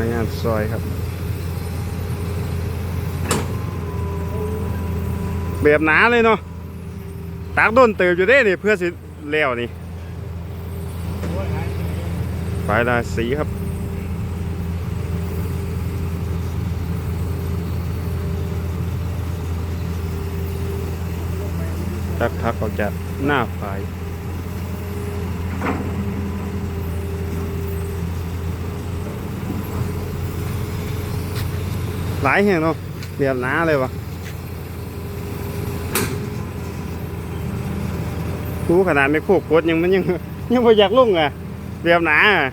ายงานซอยครับ แบบหนาเลยเนาะตากโดนเติบอยู่เด้นี่เพื่อสิแล้วนี่ไปลายราสีครับทักทักออกจากหน้าฝา หลายแห่งเนาะเรียบหนาเลยวะกูขนาดไม่โคกกดยังมันยังยังพออยากลงอะเรียบหนาอะ